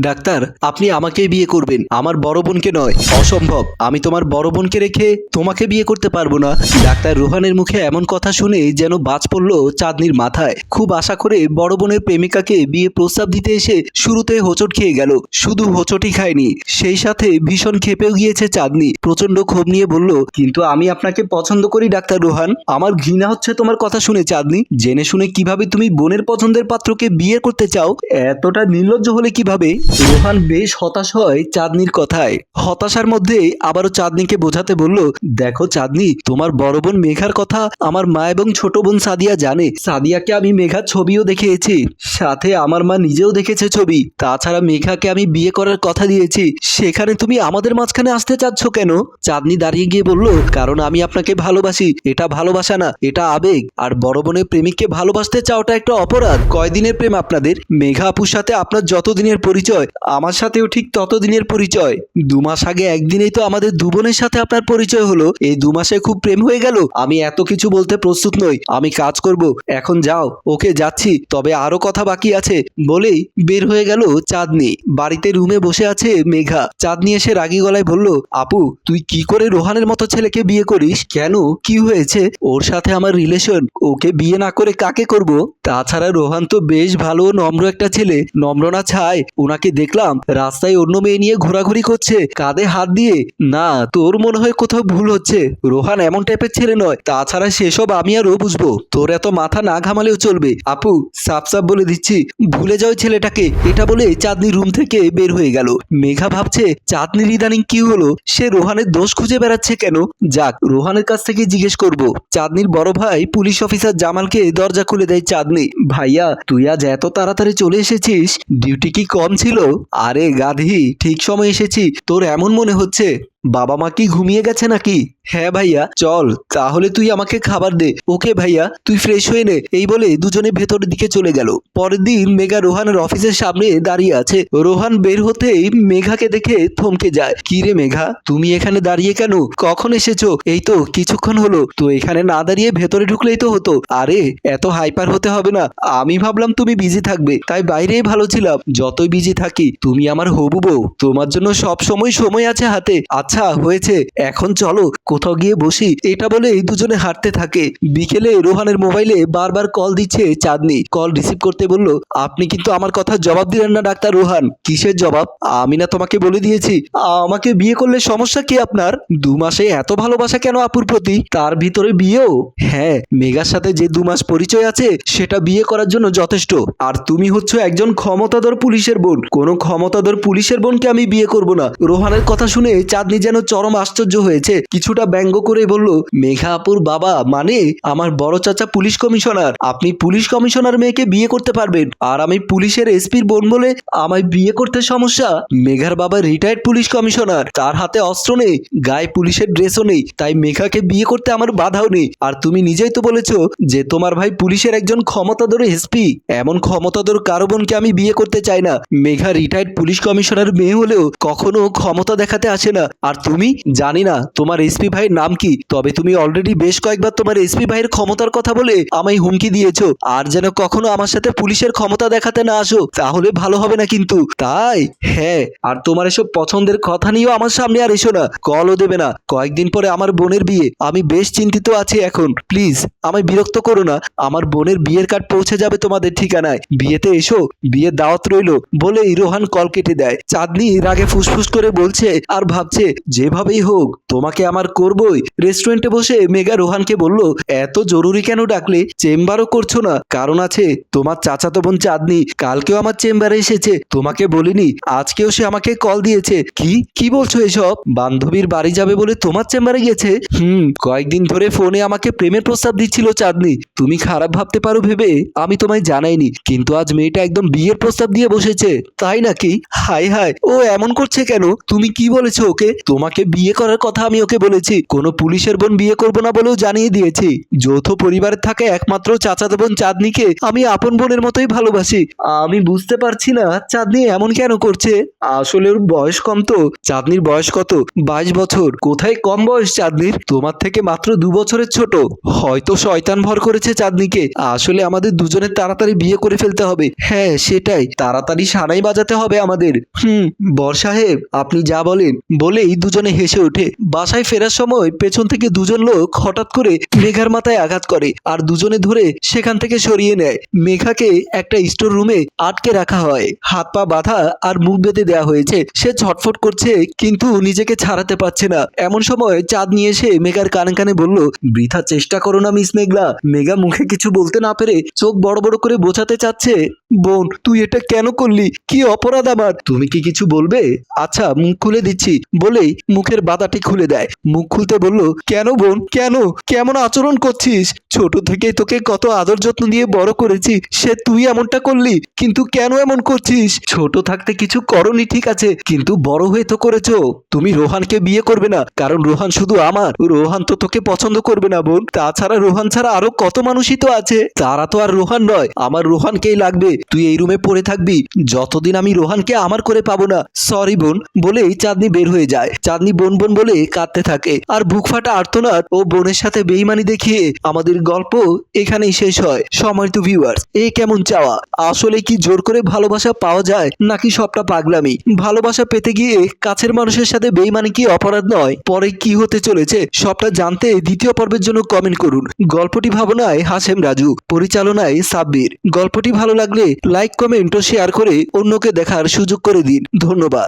Doctor, আপনি আমাকে বিয়ে করবেন। আমার বড় বোনকে নয়। অসম্ভব। আমি তোমার বড় বোনকে রেখে তোমাকে বিয়ে করতে পারব না। ডাক্তার রোহানের মুখে এমন কথা শুনে যেন বাজ পড়ল চাঁদনির মাথায়। খুব আশা করে বড় বোনের প্রেমিকাকে বিয়ে প্রস্তাব দিতে এসে শুরুতে হোঁচট খেয়ে গেল। শুধু হোঁচটই খায়নি। সেই সাথে ভীষণ ক্ষেপেও গিয়েছে চাঁদনি। প্রচণ্ড ক্ষোভ নিয়ে বলল, কিন্তু আমি আপনাকে পছন্দ করি, ডাক্তার রোহান। আমার ঘৃণা হচ্ছে তোমার কথা শুনে, চাঁদনি। জেনে শুনে কীভাবে তুমি বোনের পছন্দের পাত্রকে বিয়ে করতে চাও? এতটা নির্লজ্জ হলে কীভাবে? রোহান বেশ হতাশ হয় চাঁদনির কথায়। হতাশার মধ্যে আবারও চাঁদনিকে বোঝাতে বলল, দেখো চাঁদনি, তোমার বড় বোন মেঘার কথা আমার মা এবং ছোট বোন সাদিয়া জানে। সাদিয়াকে আমি মেঘার ছবিও দেখিয়েছি সাথে আমার মা নিজেও দেখেছে ছবি। তাছাড়া মেঘাকে আমি বিয়ে করার কথা দিয়েছি, সেখানে তুমি আমাদের মাঝখানে আসতে চাচ্ছ কেন? চাঁদনি দাঁড়িয়ে গিয়ে বলল, কারণ আমি আপনাকে ভালোবাসি, এটা ভালোবাসা না, এটা আবেগ। আর বড় বোনের প্রেমিককে ভালোবাসতে চাওটা একটা অপরাধ। কয়দিনের প্রেম আপনাদের? মেঘা আপুর সাথে আপনার যতদিনের পরিচয় আমার সাথেও ঠিক ততদিনের পরিচয়। দু মাস আগে একদিনেই তো আমাদের দু বোনের সাথে আপনার পরিচয় হলো। এই দু মাসে খুব প্রেম হয়ে গেল। আমি এত কিছু বলতে প্রস্তুত নই। আমি কাজ করব। এখন যাও। ওকে যাচ্ছি। তবে আরও কথা বাকি আছে। বলেই বের হয়ে গেল চাঁদনি। বাড়িতে রুমে বসে আছে মেঘা। চাঁদনি এসে রাগী গলায় বলল, আপু, তুই কি করে রোহানের মতো ছেলেকে বিয়ে করিস? কেন? কি হয়েছে? ওর সাথে আমার রিলেশন ওকে বিয়ে না করে কাকে করব? তাছাড়া রোহান তো বেশ ভালো নম্র একটা ছেলে। নম্র না ছাই ওনাকে দেখলাম রাস্তায় অন্য মেয়ে নিয়ে ঘোরাঘুরি করছে, কাঁধে হাত দিয়ে। না, তোর মনে হয় কোথাও ভুল হচ্ছে। রোহান এমন টাইপের ছেলে নয়, তাছাড়া সেসব আমি আরও বুঝব। তোর এত মাথা না ঘামালেও চলবে। আপু সাপ সাপ বলে দিচ্ছি, ভুলে যাও ছেলেটাকে। এটা বলে চাঁদনি রুম থেকে বের হয়ে গেল। মেঘা ভাবছে চাঁদনির ইদানিং কি হলো? সে রোহানের দোষ খুঁজে বেড়াচ্ছে কেন? যাক, রোহানের কাছ থেকে জিজ্ঞেস করব। চাঁদনির বড় ভাই পুলিশ অফিসার জামালকে দরজা খুলে দেয় চাঁদনি। ভাইয়া, তুই আজ এত তাড়াতাড়ি চলে এসেছিস? ডিউটি কি কম ছিল? আরে গাধি, ঠিক সময় এসেছি। তোর এমন মনে হচ্ছে? বাবা মা কি ঘুমিয়ে গেছে নাকি? হ্যাঁ ভাইয়া, চল, তাহলে তুই আমাকে খাবার দে। ওকে ভাইয়া, তুই ফ্রেশ হয়ে নে। এই বলে দুজনে ভেতরের দিকে চলে গেল। পরের দিন মেঘা রোহানের অফিসের সামনে দাঁড়িয়ে আছে। রোহান বের হতেই মেঘাকে দেখে থমকে যায়। কি রে মেঘা, তুমি এখানে দাঁড়িয়ে কেন? কখন এসেছ? এই তো কিছুক্ষণ হলো। তো এখানে না দাঁড়িয়ে ভেতরে ঢুকলেই তো হতো। আরে, এত হাইপার হতে হবে না। আমি ভাবলাম তুমি বিজি থাকবে। তাই বাইরেই ভালো ছিলাম। যতই বিজি থাকি, তুমি আমার হবু বউ। তোমার জন্য সব সময় সময় আছে হাতে। আচ্ছা হয়েছে। এখন চলো, কোথাও গিয়ে বসি। এটা বলে এই দুজনে হাঁটতে থাকে। বিকেলে রোহানের মোবাইলে বারবার কল দিচ্ছে চাঁদনি। কল রিসিভ করতে বলল, আপনি কিন্তু আমার কথা জবাব দিলেন না, ডাক্তার রোহান। কিসের জবাব? আমি না তোমাকে বলে দিয়েছি। আমাকে বিয়ে করলে সমস্যা কি আপনার? দু মাসে এত ভালোবাসা কেন আপুর প্রতি? তার ভিতরে বিয়েও? হ্যাঁ মেঘার সাথে যে দু মাস পরিচয় আছে, সেটা বিয়ে করার জন্য যথেষ্ট। আর তুমি হচ্ছে একজন ক্ষমতাধর পুলিশের বোন। কোনো ক্ষমতাধর পুলিশের বোনকে আমি বিয়ে করব না। রোহানের কথা শুনে চাঁদনি যেন চরম আশ্চর্য হয়েছে। কিছুটা ব্যঙ্গ করে বলল মেঘা আপুর বাবা মানে আমার বড় চাচা পুলিশ কমিশনার। আপনি পুলিশ কমিশনার মেয়েকে বিয়ে করতে পারবেন। আর আমি পুলিশের এসপির বোন বলে আমায় বিয়ে করতে সমস্যা। মেঘার বাবা রিটায়ার্ড পুলিশ কমিশনার। তার হাতে অস্ত্র নেই, গায়ে পুলিশের ড্রেসও নেই। তাই মেঘাকে বিয়ে করতে আমার বাধাও নেই। আর তুমি নিজেই তো বলেছ যে তোমার ভাই পুলিশের একজন ক্ষমতাধর এসপি এমন ক্ষমতাধর কারও বোনকে আমি বিয়ে করতে চাই না। মেঘা রিটায়ার্ড পুলিশ কমিশনার মেয়ে হলেও কখনো ক্ষমতা দেখাতে আসে না। আর তুমি? জানি না। তোমার এসপি ভাইয়ের নাম কি? তবে তুমি অলরেডি বেশ কয়েকবার তোমার এসপি ভাইয়ের ক্ষমতার কথা বলে আমায় হুমকি দিয়েছ। আর যেন কখনো আমার সাথে পুলিশের ক্ষমতা দেখাতে না আসো, তাহলে ভালো হবে না কিন্তু। তাই? হ্যাঁ। আর তোমার এসব পছন্দের কথা নিয়েও আমার সামনে আর এসো না। কলও দেবে না। কয়েকদিন পরে আমার বোনের বিয়ে। আমি বেশ চিন্তিত আছি এখন। প্লিজ, আমায় বিরক্ত করো না। আমার বোনের বিয়ের কার্ড পৌঁছে যাবে তোমাদের ঠিকানায়। বিয়েতে এসো। বিয়ের দাওয়াত রইল বলে রোহান কল কেটে দেয়। চাঁদনি রাগে ফুসফুস করে বলছে আর ভাবছে যেভাবেই হোক, তোমাকে আমার করবই। রেস্টুরেন্টে বসে মেগা রোহানকে বলল, এত জরুরি কেন ডাকলে? চেম্বারও করছ না। কারণ আছে, তোমার চাচাতো বোন চাঁদনি কালকেও আমার চেম্বারে এসেছে। তোমাকে বলিনি, আজকেও সে আমাকে কল দিয়েছে। কি? কি বলছো এসব? বান্ধবীর বাড়ি যাবে বলে তোমার চেম্বারে গেছে হুম, কয়েকদিন ধরে ফোনে আমাকে প্রেমের প্রস্তাব দিচ্ছিল চাঁদনি। তুমি খারাপ ভাবতে পারো ভেবে আমি তোমায় জানাইনি। কিন্তু আজ মেয়েটা একদম বিয়ের প্রস্তাব দিয়ে বসেছে। তাই নাকি? হাই হাই ও এমন করছে কেন? তুমি কি বলেছ ওকে? তোমাকে বিয়ে করার কথা আমি ওকে বলেছি। কোনো পুলিশের বোন বিয়ে করব না বলেও জানিয়ে দিয়েছি। যৌথ পরিবারে থাকা একমাত্র চাচাতো বোন চাঁদনিকে আমি আপন বোনের মতোই ভালোবাসি। আমি বুঝতে পারছি না চাঁদনি এমন কেন করছে। আসলে ওর বয়স কম তো। চাঁদনির বয়স কত? বাইশ বছর। কোথায় কম বয়স চাঁদনির? তোমার থেকে মাত্র দু বছরের ছোট। হয়তো শয়তান ভর করেছে চাঁদনিকে। আসলে আমাদের দুজনের তাড়াতাড়ি বিয়ে করে ফেলতে হবে। হ্যাঁ সেটাই। তাড়াতাড়ি সানাই বাজাতে হবে আমাদের। হুম বর সাহেব আপনি যা বলেন। বলেই দুজনে হেসে ওঠে। বাসায় ফেরার সময় পেছন থেকে দুজন লোক হঠাৎ করে মেঘার মাথায় আঘাত করে আর দুজনে ধরে সেখান থেকে সরিয়ে নেয়। মেঘাকে একটা স্টোর রুমে আটকে রাখা হয়। হাত পা বাঁধা আর মুখ বেঁধে দেওয়া হয়েছে। সে ছটফট করছে কিন্তু নিজেকে ছাড়াতে পারছে না। এমন সময় চাঁদ নিয়ে এসে মেঘার কানে কানে বলল, বৃথা চেষ্টা করো না, মিস মেঘলা। মেঘা মুখে কিছু বলতে না পেরে চোখ বড় বড় করে বোঝাতে চাচ্ছে, বোন, তুই এটা কেন করলি? কি অপরাধ আমার? তুমি কি কিছু বলবে? আচ্ছা মুখ খুলে দিচ্ছি বলেই মুখের বাদাটি খুলে দেয়। মুখ খুলতে বলল, কেন বোন, কেন? কেমন আচরণ করছিস? ছোট থেকে তোকে কত আদর যত্ন দিয়ে বড় করেছি, সে তুই এমনটা করলি, কিন্তু কেন এমন করছিস? ছোট থাকতে কিছু করনি, ঠিক আছে, কিন্তু বড় হয়ে তো করেছ। তুমি রোহানকে বিয়ে করবে না, কারণ রোহান শুধু আমার। রোহান তো তোকে পছন্দ করবে না বোন। তাছাড়া রোহান ছাড়া আরও কত মানুষই তো আছে। তারা তো আর রোহান নয়, আমার রোহানকেই লাগবে। তুই এই রুমে পড়ে থাকবি। যতদিন আমি রোহানকে আমার করে পাবো না, সরি বোন, বলেই চাঁদনি বের হয়ে যায়। চাঁদনি বোন বোন বলে কাঁদতে থাকে। আর বুক ফাটা আর্তনাদ ও বোনের সাথে বেইমানি দেখিয়ে আমাদের গল্প এখানেই শেষ হয়। টু ভিউয়ার্স এ কেমন চাওয়া? আসলে কি জোর করে ভালোবাসা পাওয়া যায় নাকি সবটা পাগলামি? ভালোবাসা পেতে গিয়ে কাছের মানুষের সাথে বেইমানি কি অপরাধ নয়? পরে কি হতে চলেছে সবটা জানতে দ্বিতীয় পর্বের জন্য কমেন্ট করুন। গল্পটি ভাবনায় হাসেম রাজু, পরিচালনায় সাব্বির। গল্পটি ভালো লাগলে লাইক কমেন্ট ও শেয়ার করে অন্যকে দেখার সুযোগ করে দিন। ধন্যবাদ।